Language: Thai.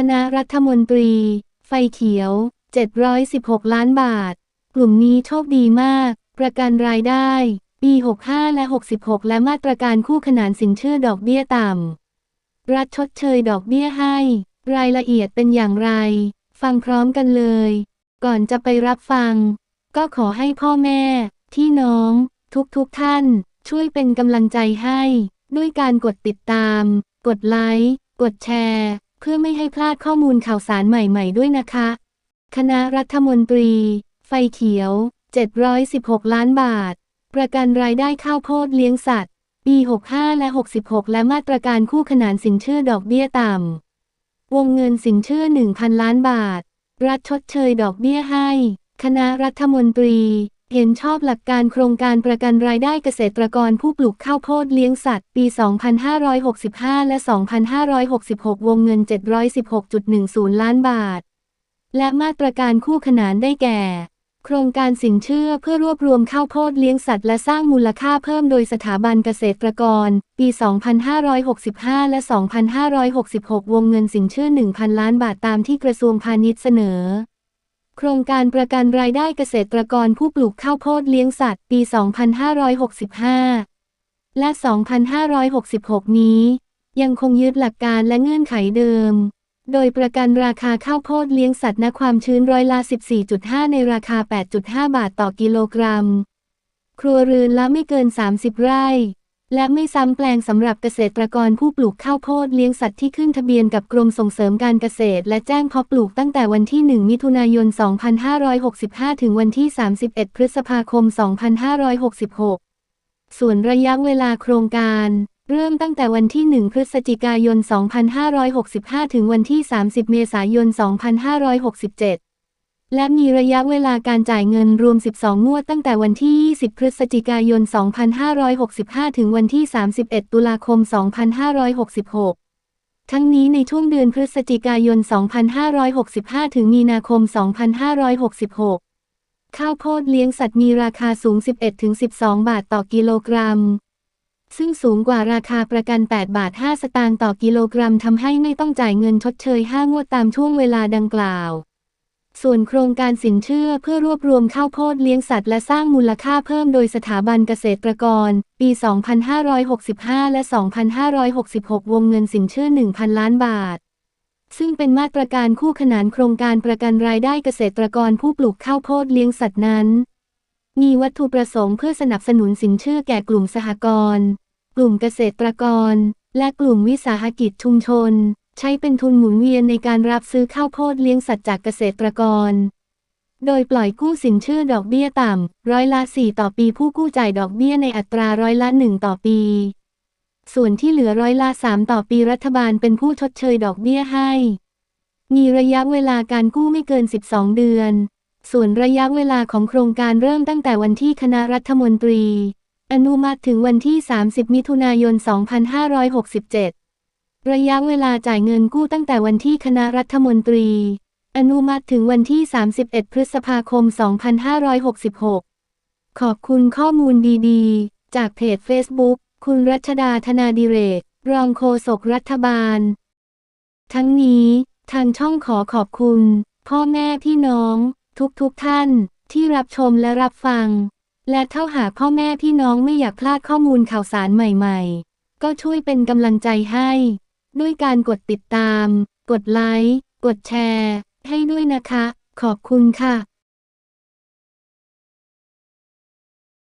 คณะรัฐมนตรี ไฟเขียว 716 ล้านบาท กลุ่มนี้โชคดีมาก ประกันรายได้ ปี 65 และ 66 และมาตรการคู่ขนานสินเชื่อดอกเบี้ยต่ำ รัฐชดเชยดอกเบี้ยให้ รายละเอียดเป็นอย่างไร ฟังพร้อมกันเลย ก่อนจะไปรับฟัง ก็ขอให้พ่อแม่ ที่น้อง ทุกๆทท่าน ช่วยเป็นกำลังใจให้ ด้วยการกดติดตาม กดไลค์ กดแชร์ พื่อไม่ให้พลาดข้อมูลข่าวสารใหม่ๆด้วยนะคะ คณะรัฐมนตรี ไฟเขียว 716 ล้านบาท ประกันรายได้ข้าวโพดเลี้ยงสัตว์ ปี 65 และ 66 และมาตรการคู่ขนานสินเชื่อดอกเบี้ยต่ำ วงเงินสินเชื่อ 1,000 ล้านบาท รัฐชดเชยดอกเบี้ยให้ คณะรัฐมนตรี เห็นชอบหลักการโครงการประกันรายได้เกษตรกรผู้ปลูกข้าวโพดเลี้ยงสัตว์ ปี 2565 และ 2566 วงเงิน 716.10 ล้านบาท และมาตรการคู่ขนานได้แก่ โครงการสินเชื่อเพื่อรวบรวมข้าวโพดเลี้ยงสัตว์และสร้างมูลค่าเพิ่มโดยสถาบันเกษตรกร ปี 2565 และ 2566 วงเงินสินเชื่อ 1,000 ล้านบาทตามที่กระทรวงพาณิชย์เสนอ โครงการประกันรายได้เกษตรกรผู้ปลูกข้าวโพดเลี้ยงสัตว์ปี 2565 และ 2566 นี้ ยังคงยึดหลักการและเงื่อนไขเดิม โดยประกันราคาข้าวโพดเลี้ยงสัตว์ณความชื้นร้อยละ 14.5 ในราคา 8.5 บาทต่อกิโลกรัม ครัวเรือนละไม่เกิน 30 ไร่ และไม่ซ้ำแปลงสำหรับเกษตรกรผู้ปลูกข้าวโพดเลี้ยงสัตว์ที่ขึ้นทะเบียนกับกรมส่งเสริมการเกษตร และแจ้งเพาะปลูกตั้งแต่วันที่ 1 มิถุนายน 2565 ถึงวันที่ 31 พฤษภาคม 2566 ส่วนระยะเวลาโครงการเริ่มตั้งแต่วันที่ 1 พฤศจิกายน 2565 ถึงวันที่ 30 เมษายน 2567 และมีระยะเวลาการจ่ายเงินรวม 12 งวดตั้งแต่วันที่ 20 พฤศจิกายน 2565 ถึงวันที่ 31 ตุลาคม 2566ทั้งนี้ในช่วงเดือนพฤศจิกายน 2565 ถึงมีนาคม 2566 ข้าวโพดเลี้ยงสัตว์มีราคาสูง 11-12 บาทต่อกิโลกรัม ซึ่งสูงกว่าราคาประกัน 8 บาท 5 สตางค์ต่อกิโลกรัมทำให้ไม่ต้องจ่ายเงินชดเชย 5 งวดตามช่วงเวลาดังกล่าว ส่วนโครงการสินเชื่อเพื่อรวบรวมข้าวโพดเลี้ยงสัตว์และสร้างมูลค่าเพิ่มโดยสถาบันเกษตรกร ปี 2565 และ 2566 วงเงินสินเชื่อ 1,000 ล้านบาท ซึ่งเป็นมาตรการคู่ขนานโครงการประกันรายได้เกษตรกรผู้ปลูกข้าวโพดเลี้ยงสัตว์นั้น มีวัตถุประสงค์เพื่อสนับสนุนสินเชื่อแก่กลุ่มสหกรณ์ กลุ่มเกษตรกร และกลุ่มวิสาหกิจชุมชน ใช้เป็นทุนหมุนเวียนในการรับซื้อข้าวโพดเลี้ยงสัตว์จากเกษตรกร โดยปล่อยกู้สินเชื่อดอกเบี้ยต่ำ ร้อยละ 4 ต่อปีผู้กู้จ่ายดอกเบี้ยในอัตราร้อยละ 1 ต่อปี ส่วนที่เหลือร้อยละ 3 ต่อปีรัฐบาลเป็นผู้ชดเชยดอกเบี้ยให้ มีระยะเวลาการกู้ไม่เกิน 12 เดือน ส่วนระยะเวลาของโครงการเริ่มตั้งแต่วันที่คณะรัฐมนตรี อนุมัติถึงวันที่ 30 มิถุนายน 2567 ระยะเวลาจ่ายเงินกู้ตั้งแต่วันที่คณะรัฐมนตรี อนุมัติถึงวันที่ 31 พฤษภาคม 2566 ขอบคุณข้อมูลดีๆ จากเพจ Facebook คุณรัชดาธนาดิเรก รองโฆษกรัฐบาล ทั้งนี้ทางช่องขอขอบคุณ พ่อแม่พี่น้อง ทุกๆทท่านที่รับชมและรับฟัง และเท่าหากพ่อแม่พี่น้องไม่อยากพลาดข้อมูลข่าวสารใหม่ ๆ ก็ช่วยเป็นกำลังใจให้ ด้วยการกดติดตาม กดไลค์ กดแชร์ ให้ด้วยนะคะ ขอบคุณค่ะ